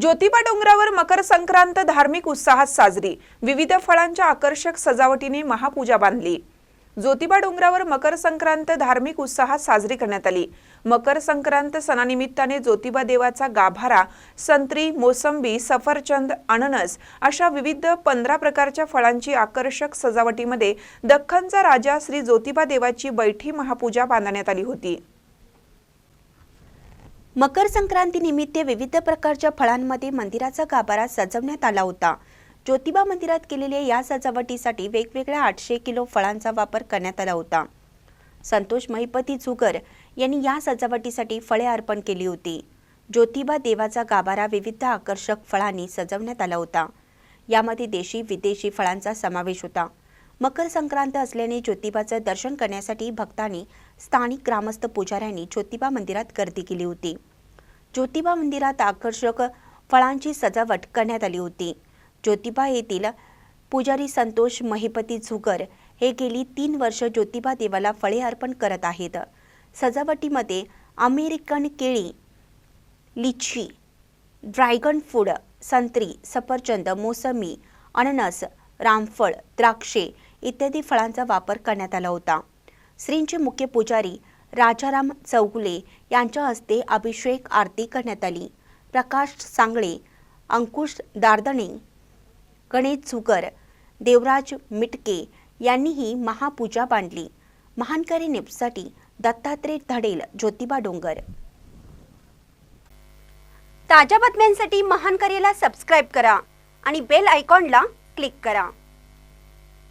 ज्योतिबा डोंगरावर मकर संक्रांत धार्मिक उत्साहात साजरी. विविध फळांच्या आकर्षक सजावटीने महापूजा बांधली. ज्योतिबा डोंगरावर मकर संक्रांत धार्मिक उत्साहात साजरी करण्यात आली. मकर संक्रांत सणानिमित्ताने ज्योतिबा देवाचा गाभारा संत्री मोसंबी सफरचंद अननस अशा विविध पंधरा प्रकारच्या फळांची आकर्षक सजावटीमध्ये दख्खनचा राजा श्री ज्योतिबा देवाची बैठी महापूजा बांधण्यात आली होती. मकर संक्रांतीनिमित्त विविध प्रकारच्या फळांमध्ये मंदिराचा गाभारा सजवण्यात आला होता. ज्योतिबा मंदिरात केलेल्या या सजावटीसाठी वेगवेगळ्या आठशे किलो फळांचा वापर करण्यात आला होता. संतोष महिपती झुगर यांनी या सजावटीसाठी फळे अर्पण केली होती. ज्योतिबा देवाचा गाभारा विविध आकर्षक फळांनी सजवण्यात आला होता. यामध्ये देशी विदेशी फळांचा समावेश होता. मकर संक्रांत असल्याने ज्योतिबाचं दर्शन करण्यासाठी भक्तांनी स्थानिक ग्रामस्थ पुजाऱ्यांनी ज्योतिबा मंदिरात गर्दी केली होती. ज्योतिबा मंदिरात आकर्षक फळांची सजावट करण्यात आली होती. ज्योतिबा येथील पुजारी संतोष महिपती झुगर हे गेली तीन वर्ष ज्योतिबा देवाला फळे अर्पण करत आहेत. सजावटीमध्ये अमेरिकन केळी लिची ड्रॅगन फूड संत्री सफरचंद मोसंबी अननस रामफळ द्राक्षे इत्यादी फळांचा वापर करण्यात आला होता. श्रींचे मुख्य पुजारी राजाराम चौगुले यांच्या हस्ते अभिषेक आरती करण्यात आली. प्रकाश सांगळे अंकुश दार्दणे गणेश झुगर देवराज मिटके यांनीही महापूजा बांधली महानकरी नेपसाठी दत्तात्रय धडेल ज्योतिबा डोंगर. ताज्या बातम्यांसाठी महानकरीला सबस्क्राईब करा आणि बेल आयकॉनला क्लिक करा.